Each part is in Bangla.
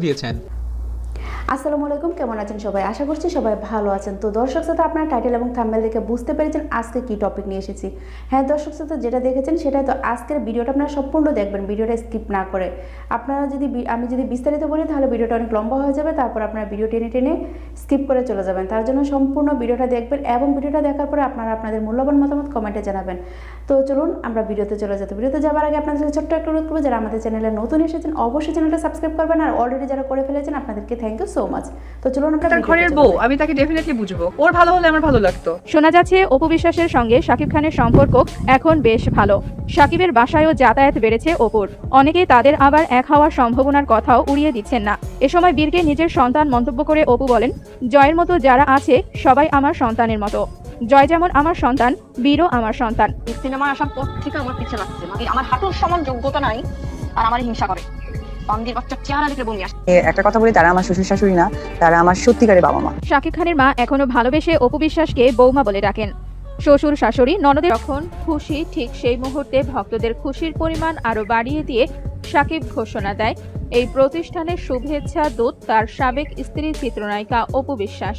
দিয়েছেন। আসসালামু আলাইকুম, কেমন আছেন সবাই? আশা করছি সবাই ভালো আছেন। তো দর্শক শ্রোতা, আপনার টাইটেল এবং থাম্বেল দেখে বুঝতে পেরেছেন আজকে কি টপিক নিয়ে এসেছি। হ্যাঁ দর্শক শ্রোতা, যেটা দেখেছেন সেটাই তো আজকের ভিডিওটা আপনারা সম্পূর্ণ দেখবেন ভিডিওটা স্কিপ না করে। আপনারা যদি আমি যদি বিস্তারিত বলি, তাহলে ভিডিওটা অনেক লম্বা হয়ে যাবে, তারপর আপনারা ভিডিও টেনে টেনে স্কিপ করে চলে যাবেন। তার জন্য সম্পূর্ণ ভিডিওটা দেখবেন এবং ভিডিওটা দেখার পরে আপনারা আপনাদের মূল্যবান মতামত কমেন্টে জানাবেন। তো চলুন, আমরা ভিডিওতে চলে যেতে ভিডিওতে যাওয়ার আগে আপনাদের ছোট্ট একটা অনুরোধ করব, যারা আমাদের চ্যানেলে নতুন এসেছেন, অবশ্যই চ্যানেলটা সাবস্ক্রাইব করবেন। আর অলরেডি যারা করে ফেলেছেন, আপনাদেরকে থ্যাংক ইউ সো মাচ তো চলুন আমরা তার ঘরের বউ আমি তাকে ডেফিনেটলি বুঝব। ওর ভালো হলে আমার ভালো লাগতো। শোনা যাচ্ছে অপু বিশ্বাসের সঙ্গে শাকিব খানের সম্পর্ক এখন বেশ ভালো। শাকিবের বাসায়ও যাতায়াত বেড়েছে অপুর। অনেকেই তাদের আবার এক হওয়ার সম্ভাবনার কথাও উড়িয়ে দিচ্ছেন না। এ সময় বীরকে নিজের সন্তান মন্তব্য করে অপু বলেন জয়ের মতো যারা আছে সবাই আমার সন্তানের মতো। জয় যেমন আমার সন্তান বীরও আমার সন্তান। সিনেমায় আসার পর থেকে আমার পিছে লাগছে। মানে আমার হাঁটুর সমান যোগ্যতা নাই আর আমার হিংসা করে। বান্দির বাচ্চা চেহারা দেখলে বমি আসে। একটা কথা বলি তারা আমার শ্বশুর শাশুড়ি না তারা আমার সত্যিকারের বাবা মা। শাকিব খানের মা এখনও ভালোবেসে অপু বিশ্বাসকে বৌমা বলে ডাকেন। শ্বশুর শাশুড়ি ননদের যখন খুশি ঠিক সেই মুহূর্তে ভক্তদের খুশির পরিমাণ আরও বাড়িয়ে দিয়ে শাকিব ঘোষণা দেয়। এই প্রতিষ্ঠানের শুভেচ্ছা দূত তার সাবেক স্ত্রী চিত্রনায়িকা অপু বিশ্বাস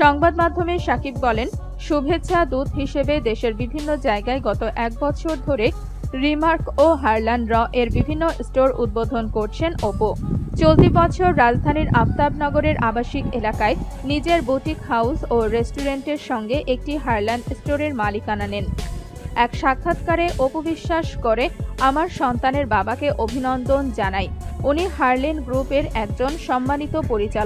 সংবাদ মাধ্যমে শাকিব বলেন শুভেচ্ছা দূত হিসেবে দেশের বিভিন্ন জায়গায় গত এক বছর ধরে রিমার্ক ও হারলান র এর বিভিন্ন স্টোর উদ্বোধন করছেন ওপো চলতি বছর রাজধানীর আফতাবনগরের আবাসিক এলাকায় নিজের বুটিক হাউস ও রেস্টুরেন্টের সঙ্গে একটি হারল্যান্ড স্টোরের মালিকানা নেন। এক সাক্ষাৎকারে অপু বিশ্বাস করে, আমার সন্তানের বাবাকে অভিনন্দন জানাই। উনি হারলেন গ্রুপের একজন সম্মানিত পরিচালক।